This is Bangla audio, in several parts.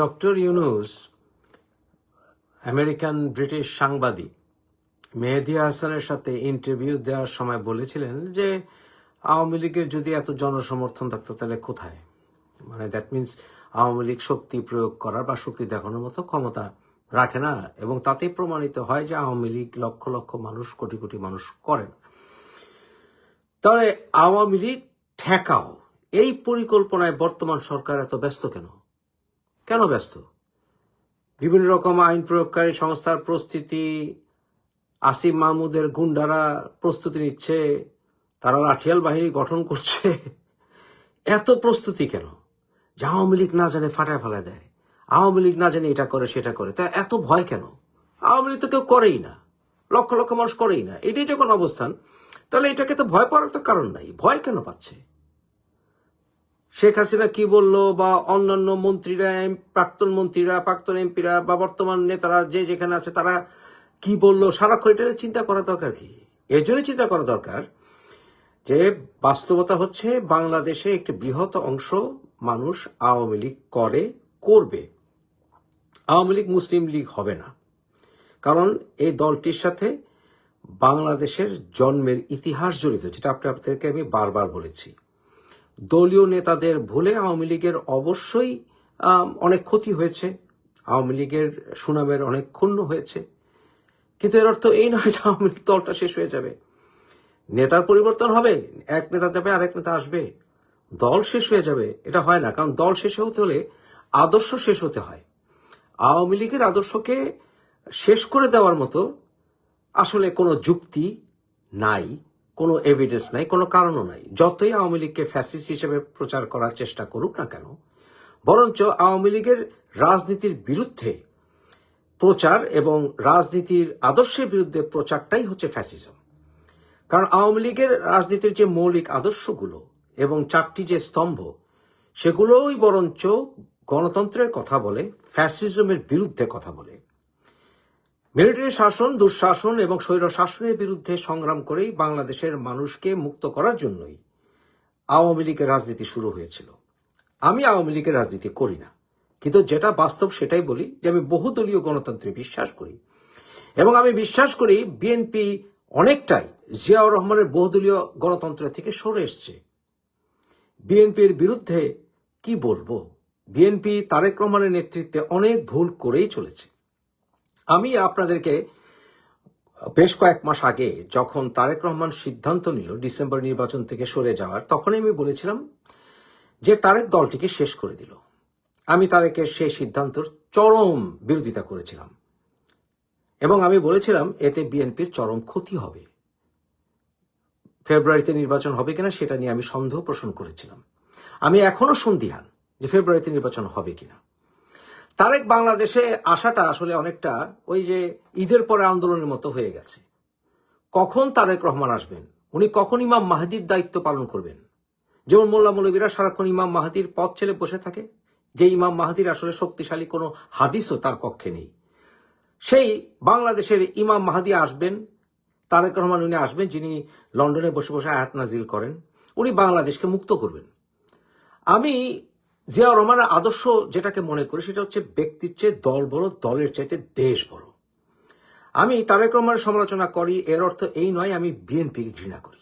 ডক্টর ইউনুস, আমেরিকান ব্রিটিশ সাংবাদিক, মেহেদি হাসানের সাথে ইন্টারভিউ দেওয়ার সময় বলেছিলেন যে, আওয়ামী লীগের যদি এত জনসমর্থন থাকতো, তাহলে কোথায়? মানে দ্যাট মিনস আওয়ামী লীগ শক্তি প্রয়োগ করার বা শক্তি দেখানোর মতো ক্ষমতা রাখে না, এবং তাতেই প্রমাণিত হয় যে আওয়ামী লীগ লক্ষ লক্ষ মানুষ, কোটি কোটি মানুষ করে না তাহলে আওয়ামী লীগ ঠেকাও। এই পরিকল্পনায় বর্তমান সরকার এত ব্যস্ত কেন? কেন ব্যস্ত? বিভিন্ন রকম আইন প্রয়োগকারী সংস্থার প্রস্তুতি, আসিফ মাহমুদের গুন্ডারা প্রস্তুতি নিচ্ছে, তারা লাঠিয়াল বাহিনী গঠন করছে। এত প্রস্তুতি কেন? যে আওয়ামী লীগ না জানে ফাটায় ফেলা দেয়, আওয়ামী লীগ না জানে এটা করে, সেটা করে, তা এত ভয় কেন? আওয়ামী লীগ তো কেউ করেই না, লক্ষ লক্ষ মানুষ করেই না। এটাই যখন অবস্থান, তাহলে এটাকে তো ভয় পাওয়ার তো কারণ নাই। ভয় কেন পাচ্ছে? শেখ হাসিনা কি বলল বা অন্যান্য মন্ত্রীরা প্রাক্তন মন্ত্রীরা, প্রাক্তন এমপিরা বা বর্তমান নেতারা যে যেখানে আছে তারা কি বলল? সারাক্ষণ এটা চিন্তা করা দরকার কি? এর জন্য চিন্তা করা দরকার যে বাস্তবতা হচ্ছে বাংলাদেশে একটি বৃহৎ অংশ মানুষ আওয়ামী লীগ করে, করবে। আওয়ামী লীগ মুসলিম লীগ হবে না। কারণ এই দলটির সাথে বাংলাদেশের জন্মের ইতিহাস জড়িত, যেটা আপনি আপনাদেরকে আমি বারবার বলেছি। দলীয় নেতাদের ভুলে আওয়ামী লীগের অবশ্যই অনেক ক্ষতি হয়েছে। আওয়ামী লীগের সুনামের অনেক ক্ষুণ্ণ হয়েছে। কিন্তু এর অর্থ এই নয় যে আওয়ামী লীগ দলটা শেষ হয়ে যাবে। নেতার পরিবর্তন হবে, এক নেতা যাবে, আরেক নেতা আসবে। দল শেষ হয়ে যাবে, এটা হয় না। কারণ দল শেষ হতে হলে আদর্শ শেষ হতে হয়। আওয়ামী লীগের আদর্শকে শেষ করে দেওয়ার মতো আসলে কোনো যুক্তি নাই। কোনো এভিডেন্স নাই, কোনো কারণও নাই। যতই আওয়ামী লীগকে ফ্যাসিস্ট হিসেবে প্রচার করার চেষ্টা করুক না কেন, বরঞ্চ আওয়ামী লীগের রাজনীতির বিরুদ্ধে প্রচার এবং রাজনীতির আদর্শের বিরুদ্ধে প্রচারটাই হচ্ছে ফ্যাসিজম কারণ আওয়ামী লীগের রাজনীতির যে মৌলিক আদর্শগুলো এবং চারটি যে স্তম্ভ, সেগুলোই বরঞ্চ গণতন্ত্রের কথা বলে ফ্যাসিজমের বিরুদ্ধে কথা বলে। মিলিটারি শাসন, দুঃশাসন এবং স্বৈর শাসনের বিরুদ্ধে সংগ্রাম করেই বাংলাদেশের মানুষকে মুক্ত করার জন্যই আওয়ামী লীগের রাজনীতি শুরু হয়েছিল। আমি আওয়ামী লীগের রাজনীতি করি না, কিন্তু যেটা বাস্তব সেটাই বলি যে আমি বহুদলীয় গণতন্ত্রে বিশ্বাস করি এবং আমি বিশ্বাস করি বিএনপি অনেকটাই জিয়াউর রহমানের বহুদলীয় গণতন্ত্র থেকে সরে এসছে। বিএনপির বিরুদ্ধে কি বলব? বিএনপি তারেক রহমানের নেতৃত্বে অনেক ভুল করেই চলেছে। আমি আপনাদেরকে বেশ কয়েক মাস আগে যখন তারেক রহমান সিদ্ধান্ত নিল ডিসেম্বর নির্বাচন থেকে সরে যাওয়ার, তখনই আমি বলেছিলাম যে তারেক দলটিকে শেষ করে দিল। আমি তারেকের সেই সিদ্ধান্তর চরম বিরোধিতা করেছিলাম। এবং আমি বলেছিলাম, এতে বিএনপির চরম ক্ষতি হবে। ফেব্রুয়ারিতে নির্বাচন হবে কিনা সেটা নিয়ে আমি সন্দেহ পোষণ করেছিলাম। আমি এখনও সন্দিহান যে ফেব্রুয়ারিতে নির্বাচন হবে কিনা। তারেক বাংলাদেশে আসাটা আসলে অনেকটা ওই যে ঈদের পরে আন্দোলনের মতো হয়ে গেছে। কখন তারেক রহমান আসবেন? উনি কখন ইমাম মাহাদির দায়িত্ব পালন করবেন? যেমন মোল্লা মৌলবীরা সারাক্ষণ ইমাম মাহাদির পথ ছেলে বসে থাকে, যে ইমাম মাহাদির আসলে শক্তিশালী কোনো হাদিসও তার পক্ষে নেই। সেই বাংলাদেশের ইমাম মাহাদি আসবেন, তারেক রহমান উনি আসবেন, যিনি লন্ডনে বসে বসে আয়াত নাজিল করেন, উনি বাংলাদেশকে মুক্ত করবেন। আমি জিয়াউর রহমানের আদর্শ যেটাকে মনে করি, সেটা হচ্ছে ব্যক্তির চেয়ে দল বড়, দলের চাইতে দেশ বড়। আমি তারেক রহমানের সমালোচনা করি, এর অর্থ এই নয়, আমি বিএনপিকে ঘৃণা করি।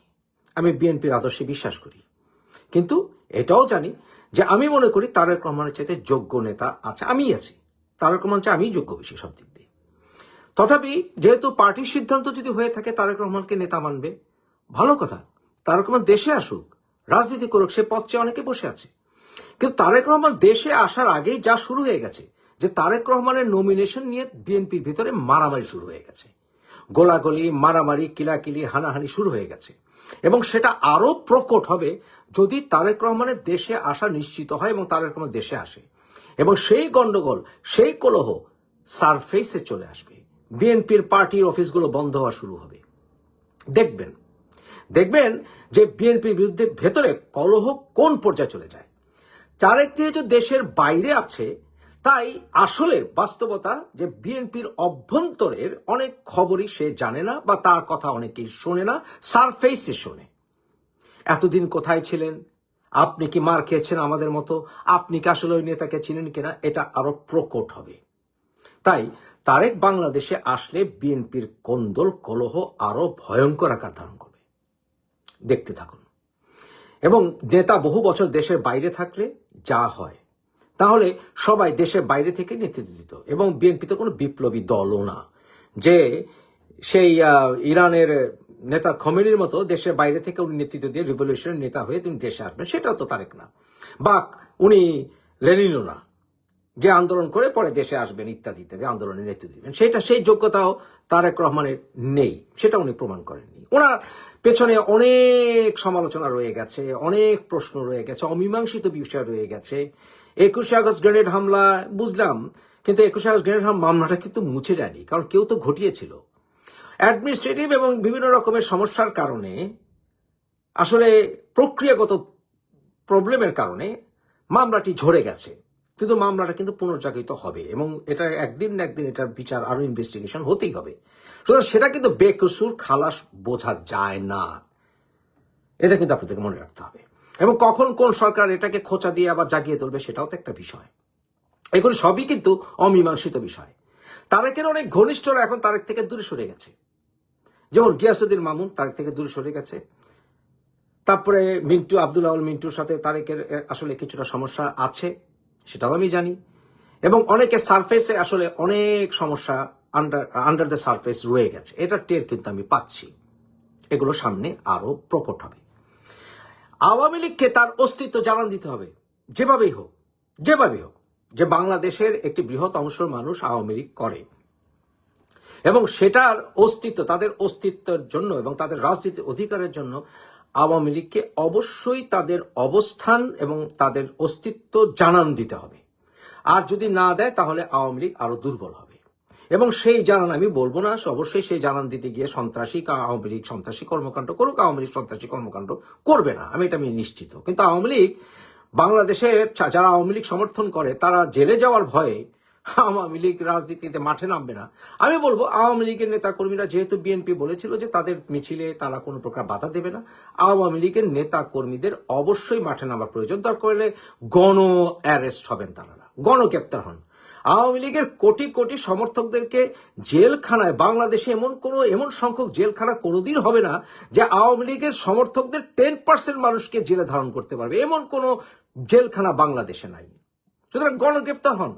আমি বিএনপির আদর্শে বিশ্বাস করি। কিন্তু এটাও জানি যে আমি মনে করি তারেক রহমানের চাইতে যোগ্য নেতা আছে, আমি আছি। তারেক রহমান চেয়ে আমি যোগ্য বেশি সব দিক দিয়ে। তথাপি যেহেতু পার্টির সিদ্ধান্ত যদি হয়ে থাকে তারেক রহমানকে নেতা মানবে, ভালো কথা। তারেক রহমান দেশে আসুক, রাজনীতি করুক, সে পথ চেয়ে অনেকে বসে আছে। কিন্তু তারেক রহমান দেশে আসার আগেই যা শুরু হয়ে গেছে, যে তারেক রহমানের নমিনেশন নিয়ে বিএনপির ভিতরে মারামারি শুরু হয়ে গেছে। গোলাগুলি, মারামারি, কিলাকিলি, হানাহানি শুরু হয়ে গেছে। এবং সেটা আরও প্রকট হবে যদি তারেক রহমানের দেশে আসা নিশ্চিত হয় এবং তারেক রহমান দেশে আসে। এবং সেই গন্ডগোল, সেই কলহ সারফেসে চলে আসবে। বিএনপির পার্টির অফিসগুলো বন্ধ হওয়া শুরু হবে। দেখবেন দেখবেন যে বিএনপির বিরুদ্ধে ভেতরে কলহ কোন পর্যায়ে চলে যায়? চারেক যে দেশের বাইরে আছে, তাই আসলে বাস্তবতা যে বিএনপির অভ্যন্তরের অনেক খবরই সে জানে না বা তার কথা অনেকেই শোনে না, সারফেসে শোনে। এতদিন কোথায় ছিলেন? আপনি কি মার খেয়েছেন আমাদের মতো? আপনি কি আসলে ওই নেতাকে চিনেন কিনা? এটা আরও প্রকট হবে। তাই তারেক বাংলাদেশে আসলে বিএনপির কোন্দল কলহ আরও ভয়ঙ্কর আকার ধারণ করবে। দেখতে থাকুন। এবং নেতা বহু বছর দেশের বাইরে থাকলে যা হয়। তাহলে সবাই দেশের বাইরে থেকে নেতৃত্ব দিত এবং বিএনপি তো কোনো বিপ্লবী দলও না। যে সেই ইরানের নেতা খমেনির মতো দেশের বাইরে থেকে উনি নেতৃত্ব দিয়ে রিভলিউশনের নেতা হয়ে তিনি দেশে আসবেন, সেটাও তো তারেক না। বা উনি লেনিনও না, যে আন্দোলন করে পরে দেশে আসবেন ইত্যাদি ইত্যাদি আন্দোলনের নেতৃত্ব দিবেন। সেটা, সেই যোগ্যতাও তারেক রহমানের নেই, সেটা উনি প্রমাণ করেননি। ওনার পেছনে অনেক সমালোচনা রয়ে গেছে, অনেক প্রশ্ন রয়ে গেছে, অমীমাংসিত বিষয় রয়ে গেছে। একুশে আগস্ট গ্রেনেড হামলা, বুঝলাম, কিন্তু একুশে আগস্ট গ্রেনেড হামলা মামলাটা কিন্তু মুছে যায়নি, কারণ কেউ তো ঘটিয়েছিল। অ্যাডমিনিস্ট্রেটিভ এবং বিভিন্ন রকমের সমস্যার কারণে, আসলে প্রক্রিয়াগত প্রবলেমের কারণে মামলাটি ঝরে গেছে। কিন্তু মামলাটা কিন্তু পুনর্জাগরিত হবে এবং এটা একদিন না একদিন এটার বিচার আরও ইনভেস্টিগেশন হতেই হবে। সুতরাং সেটা কিন্তু বেকসুর খালাস বোঝা যায় না। এটা কিন্তু আপনাদেরকে মনে রাখতে হবে। এবং কখন কোন সরকার এটাকে খোঁচা দিয়ে আবার জাগিয়ে তুলবে সেটাও তো একটা বিষয়। এগুলো সবই কিন্তু অমীমাংসিত বিষয়। তারেকের অনেক ঘনিষ্ঠরা এখন তারেক থেকে দূরে সরে গেছে। যেমন গিয়াসুদ্দিন মামুন তারেক থেকে দূরে সরে গেছে। তারপরে মিন্টু আব্দুল আউল মিন্টুর সাথে তারেকের আসলে কিছুটা সমস্যা আছে। সেটাও আমি জানি। এবং অনেকের সারফেসে আসলে অনেক সমস্যা আন্ডার আন্ডার দ্য সারফেস রয়ে গেছে। এটা টের কিন্তু আমি পাচ্ছি। এগুলো সামনে আরও প্রকট হবে। আওয়ামী লীগকে তার অস্তিত্ব জানান দিতে হবে। যেভাবেই হোক যেভাবেই হোক, যে বাংলাদেশের একটি বৃহৎ অংশের মানুষ আওয়ামী লীগ করে। এবং সেটার অস্তিত্ব, তাদের অস্তিত্বের জন্য এবং তাদের রাজনীতি অধিকারের জন্য আওয়ামী লীগকে অবশ্যই তাদের অবস্থান এবং তাদের অস্তিত্ব জানান দিতে হবে। আর যদি না দেয়, তাহলে আওয়ামী লীগ আরও দুর্বল হবে। এবং সেই জানান আমি বলব না অবশ্যই সেই জানান দিতে গিয়ে সন্ত্রাসী আওয়ামী লীগ সন্ত্রাসী কর্মকাণ্ড করুক, আওয়ামী লীগ সন্ত্রাসী কর্মকাণ্ড করবে না। আমি এটা আমি নিশ্চিত। কিন্তু আওয়ামী লীগ, বাংলাদেশের যারা আওয়ামী লীগ সমর্থন করে, তারা জেলে যাওয়ার ভয়ে আওয়ামী লীগ রাজনীতিতে মাঠে নামবে না। আমি বলব, আওয়ামী লীগের নেতা কর্মীরা যেহেতু বিএনপি বলেছিল যে তাদের মিছিলে তারা কোনো প্রকার বাধা দেবে না, আওয়ামী লীগের নেতা কর্মীদের অবশ্যই মাঠে নামার প্রয়োজন দরকার হলে গণ অ্যারেস্ট হবেন তারা। গণগ্রেপ্তার হন। আওয়ামী লীগের কোটি কোটি সমর্থকদেরকে জেলখানায়, বাংলাদেশে এমন কোন এমন সংখ্যক জেলখানা কোনোদিন হবে না যে আওয়ামী লীগের সমর্থকদের টেন পার্সেন্ট মানুষকে জেলে ধারণ করতে পারবে। এমন কোন জেলখানা বাংলাদেশে নাই। সুতরাং গণগ্রেপ্তার হন।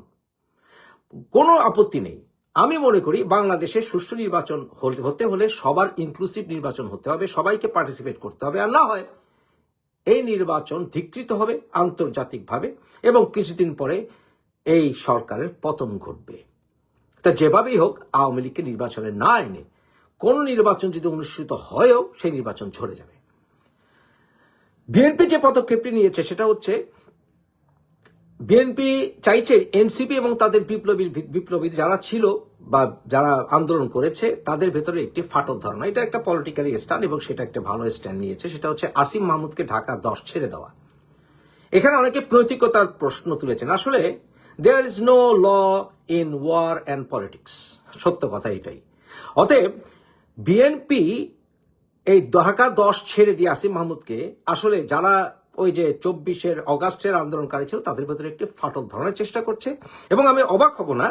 কোনো আপত্তি নেই। আমি মনে করি বাংলাদেশে সুষ্ঠু নির্বাচন হতে হলে সবার ইনক্লুসিভ নির্বাচন হতে হবে, সবাইকে পার্টিসিপেট করতে হবে। আর না হয় এই নির্বাচন ধিকৃত হবে আন্তর্জাতিকভাবে এবং কিছুদিন পরে এই সরকারের পতন ঘটবে। তা যেভাবেই হোক, আওয়ামী লীগকে নির্বাচনে না এনে কোন নির্বাচন যদি অনুষ্ঠিত হয়ও, সেই নির্বাচন ঝরে যাবে। বিএনপি যে পদক্ষেপটি নিয়েছে, সেটা হচ্ছে বিএনপি চাইছে এনসিপি এবং তাদের বিপ্লবী বিপ্লবী যারা ছিল বা যারা আন্দোলন করেছে, তাদের ভেতরে একটি ফাটল ধারণা। এটা একটা পলিটিক্যালি স্ট্যান্ড এবং সেটা একটা ভালো স্ট্যান্ড নিয়েছে। সেটা হচ্ছে আসিম মাহমুদকে ঢাকা দশ ছেড়ে দেওয়া। এখানে অনেকে নৈতিকতার প্রশ্ন তুলেছেন। আসলে there is no law in war and politics সত্য কথা এটাই। অতএব বিএনপি এই ঢাকা দশ ছেড়ে দিয়ে আসিম মাহমুদকে, আসলে যারা ওই যে চব্বিশের অগাস্টের আন্দোলনকারী ছিল, তাদের ভেতরে একটি ফাটল ধরার চেষ্টা করছে। এবং আমি অবাক হব না,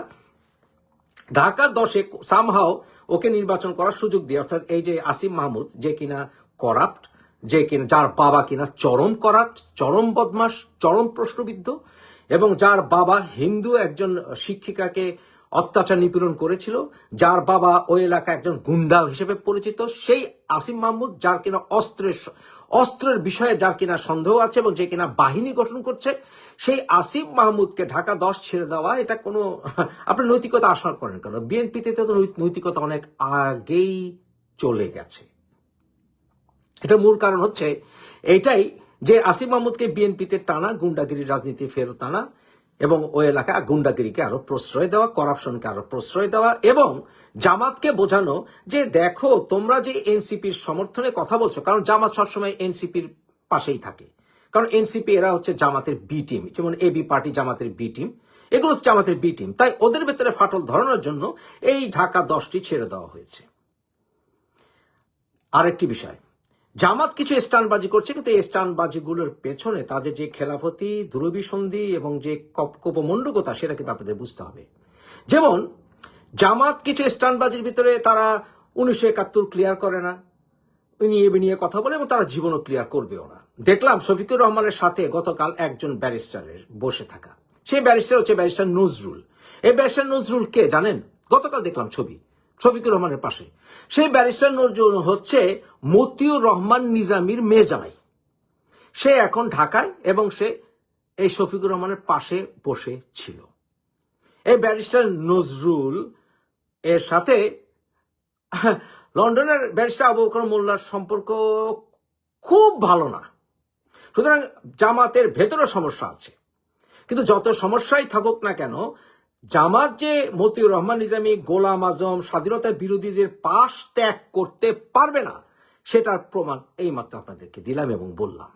ঢাকা দশে সামহাও ওকে নির্বাচন করার সুযোগ দিয়ে, অর্থাৎ এই যে আসিম মাহমুদ, যে কিনা করাপ্ট যে কিনা যার বাবা কিনা চরম করাপ্ট চরম বদমাস চরম প্রশ্নবিদ্ধ, এবং যার বাবা হিন্দু একজন শিক্ষিকাকে অত্যাচার নিপীড়ন করেছিল, যার বাবা ওই এলাকা একজন গুন্ডা হিসেবে পরিচিত। সেই আসিম মাহমুদ, যার কিনা অস্ত্রের অস্ত্রের বিষয়ে যার কিনা সন্দেহ আছে এবং যে কিনা বাহিনী গঠন করছে, সেই আসিম মাহমুদকে ঢাকা দশ ছেড়ে দেওয়া, এটা কোনো আপনি নৈতিকতা আশা করেন কেন? বিএনপিতে তো নৈতিকতা অনেক আগেই চলে গেছে। এটা মূল কারণ হচ্ছে এটাই যে আসিফ মাহমুদকে বিএনপিতে টানা গুন্ডাগিরি রাজনীতি ফেরত আনা এবং ওই এলাকা গুন্ডাগিরিকে আরও প্রশ্রয় দেওয়া, করাপশনকে আরও প্রশ্রয় দেওয়া এবং জামাতকে বোঝানো যে দেখো, তোমরা যে এনসিপির সমর্থনে কথা বলছো, কারণ জামাত সবসময় এনসিপির পাশেই থাকে। কারণ এনসিপি এরা হচ্ছে জামাতের বি টিম, যেমন এবি পার্টি জামাতের বি টিম, এগুলো হচ্ছে জামাতের বি টিম। তাই ওদের ভেতরে ফাটল ধরানোর জন্য এই ঢাকা দশটি ছেড়ে দেওয়া হয়েছে। আরেকটি বিষয় জামাত কিছু স্টানবাজি করছে, কিন্তু এই স্টানবাজিগুলোর পেছনে তাদের যে খেলাফতি দুরবিসন্ধি এবং যে কপ- কোপমণ্ডকতা, সেটা কিন্তু আপনাদের বুঝতে হবে। যেমন, জামাত কিছু স্টানবাজির ভিতরে তারা উনিশশো একাত্তর ক্লিয়ার করে না। নিয়ে নিয়ে কথা বলে এবং তারা জীবনও ক্লিয়ার করবেও না। দেখলাম শফিকুর রহমানের সাথে গতকাল একজন ব্যারিস্টারের বসে থাকা। সেই ব্যারিস্টার হচ্ছে ব্যারিস্টার নজরুল। এই ব্যারিস্টার নজরুল কে জানেন? গতকাল দেখলাম ছবি। শফিকুর রহমানের পাশে। সেই ব্যারিস্টার নজরুল হচ্ছে মতিউর রহমান নিজামির মেয়ে জামাই। সে এখন ঢাকায় এবং সে এই শফিকুর রহমানের পাশে বসে ছিল। এই ব্যারিস্টার নজরুল এর সাথে লন্ডনের ব্যারিস্টার আবু বকর মোল্লার সম্পর্ক খুব ভালো না। সুতরাং জামাতের ভেতরে সমস্যা আছে। কিন্তু যত সমস্যাই থাকুক না কেন জামাত যে মতিউর রহমান, নিজামী, গোলাম আজম স্বাধীনতা বিরোধীদের পাশ ত্যাগ করতে পারবে না, সেটার প্রমাণ এইমাত্র আপনাদেরকে দিলাম এবং বললাম।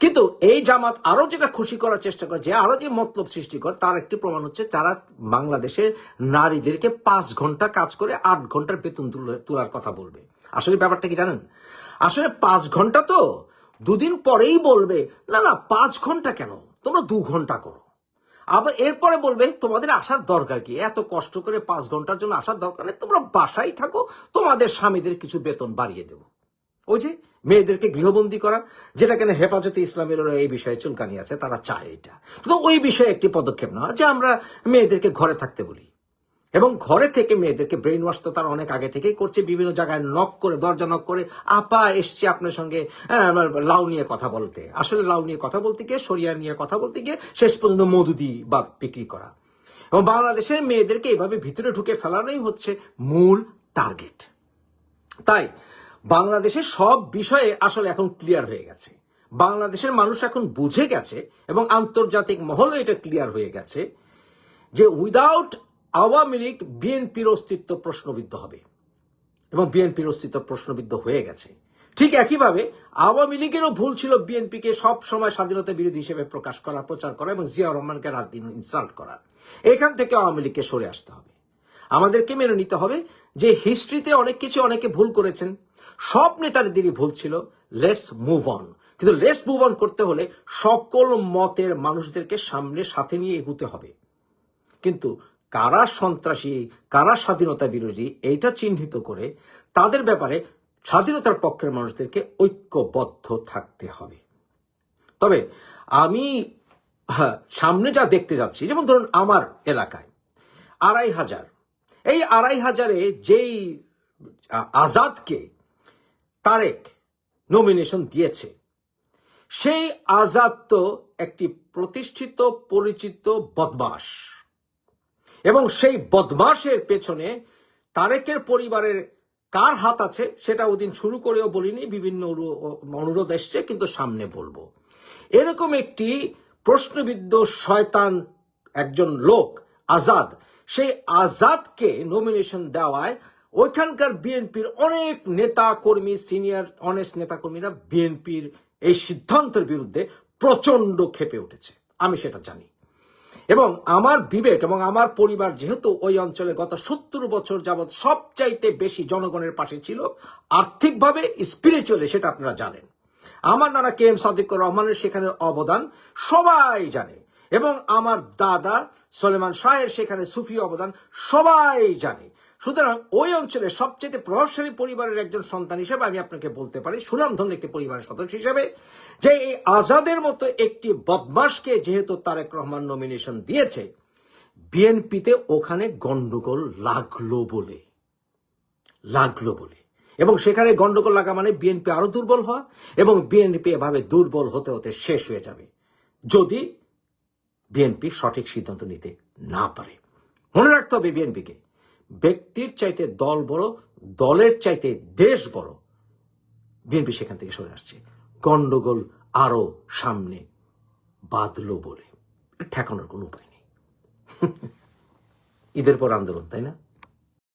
কিন্তু এই জামাত আরও যেটা খুশি করার চেষ্টা করে, যে আরও যে মতলব সৃষ্টি করে, তার একটি প্রমাণ হচ্ছে, তারা বাংলাদেশের নারীদেরকে পাঁচ ঘণ্টা কাজ করে আট ঘণ্টার বেতন তুলে- তোলার কথা বলবে। আসলে ব্যাপারটা কি জানেন? আসলে পাঁচ ঘণ্টা তো দুদিন পরেই বলবে, না না, পাঁচ ঘণ্টা কেন? তোমরা দু ঘণ্টা করো। আবার এরপরে বলবে, তোমাদের আসার দরকার কি? এত কষ্ট করে পাঁচ ঘণ্টার জন্য আসার দরকার নেই। তোমরা বাসায় থাকো, তোমাদের স্বামীদের কিছু বেতন বাড়িয়ে দেবো। ওই যে মেয়েদেরকে গৃহবন্দী করা, যেটা কেন হেফাজতে ইসলামের এই বিষয়ে চুলকানি আছে, তারা চায় এটা। তো ওই বিষয়ে একটি পদক্ষেপ নেওয়া, যে আমরা মেয়েদেরকে ঘরে থাকতে বলি। এবং ঘরে থেকে মেয়েদেরকে ব্রেন ওয়াশ তো তারা অনেক আগে থেকেই করছে, বিভিন্ন জায়গায় নক করে, দরজা নক করে, আপা, এসছে আপনার সঙ্গে লাউ নিয়ে কথা বলতে। আসলে লাউ নিয়ে কথা বলতে গিয়ে, সরিয়া নিয়ে কথা বলতে গিয়ে শেষ পর্যন্ত মধু মধুদি বা বিক্রি করা। এবং বাংলাদেশের মেয়েদেরকে এভাবে ভিতরে ঢুকে ফেলানোই হচ্ছে মূল টার্গেট তাই বাংলাদেশের সব বিষয়ে আসলে এখন ক্লিয়ার হয়ে গেছে। বাংলাদেশের মানুষ এখন বুঝে গেছে এবং আন্তর্জাতিক মহলে এটা ক্লিয়ার হয়ে গেছে যে উইদাউট আওয়ামী লীগ বিএনপির অস্তিত্ব প্রশ্নবিদ্ধ হবে। এবং বিএনপির অস্তিত্ব প্রশ্নবিদ্ধ হয়ে গেছে। ঠিক একইভাবে আওয়ামী লীগেরও ভুল ছিল বিএনপিকে সব সময় স্বাধীনতা বিরোধী হিসেবে প্রকাশ করা, প্রচার করা এবং জিয়া রহমানকে রাত দিন ইনসাল্ট করা। এখান থেকে আওয়ামী লীগকে সরে আসতে হবে। আমাদেরকে মেনে নিতে হবে যে হিস্ট্রিতে অনেক কিছু অনেকে ভুল করেছেন। সব নেতাদেরই ভুল ছিল। লেটস মুভ অন কিন্তু লেটস মুভ অন করতে হলে সকল মতের মানুষদেরকে সামনে, সাথে নিয়ে এগুতে হবে। কিন্তু কারা সন্ত্রাসী কারা স্বাধীনতা বিরোধী এইটা চিহ্নিত করে তাদের ব্যাপারে স্বাধীনতার পক্ষের মানুষদেরকে ঐক্যবদ্ধ থাকতে হবে। তবে আমি হ্যাঁ, সামনে যা দেখতে যাচ্ছি যেমন ধরুন আমার এলাকায় আড়াই হাজার। এই আড়াই হাজারে যেই আজাদকে তারেক নমিনেশন দিয়েছে সেই আজাদ তো একটি প্রতিষ্ঠিত পরিচিত বদমাস এবং সেই বদমাসের পেছনে তারেকের পরিবারের কার হাত আছে, সেটা ওদিন শুরু করেও বলিনি, বিভিন্ন অনুরোধ এসছে, কিন্তু সামনে বলব। এরকম একটি প্রশ্নবিদ্ধ শয়তান একজন লোক, আজাদ, সেই আজাদকে নমিনেশন দেওয়ায় ওইখানকার বিএনপির অনেক নেতা কর্মী সিনিয়র অনেস্ট নেতা কর্মীরা বিএনপির এই সিদ্ধান্তের বিরুদ্ধে প্রচণ্ড ক্ষেপে উঠেছে। আমি সেটা জানি। এবং আমার বিবেক এবং আমার পরিবার যেহেতু ওই অঞ্চলে গত সত্তর বছর যাবৎ সবচাইতে বেশি জনগণের পাশে ছিল, আর্থিকভাবে স্পিরিচুয়ালি সেটা আপনারা জানেন। আমার নানা কে এম সাদিকুর রহমানের সেখানে অবদান সবাই জানে এবং আমার দাদা সলেমান শাহের সেখানে সুফি অবদান সবাই জানে। সুতরাং ওই অঞ্চলে সবচেয়ে প্রভাবশালী পরিবারের একজন সন্তান হিসেবে আমি আপনাকে বলতে পারি, সুনামধন্য একটি পরিবারের সদস্য হিসেবে, যে এই আজাদের মতো একটি বদমাসকে যেহেতু তারেক রহমান নমিনেশন দিয়েছে, বিএনপিতে ওখানে গন্ডগোল লাগল বলে লাগল বলে। এবং সেখানে গন্ডগোল লাগা মানে বিএনপি আরও দুর্বল হওয়া এবং বিএনপি এভাবে দুর্বল হতে হতে শেষ হয়ে যাবে, যদি বিএনপি সঠিক সিদ্ধান্ত নিতে না পারে। মনে রাখতে হবে বিএনপিকে। ব্যক্তির চাইতে দল বড়, দলের চাইতে দেশ বড়। বিএনপি সেখান থেকে সরে আসছে। গন্ডগোল আরও সামনে বাঁধলো বলে। ঠেকানোর কোনো উপায় নেই। ঈদের পর আন্দোলন, তাই না?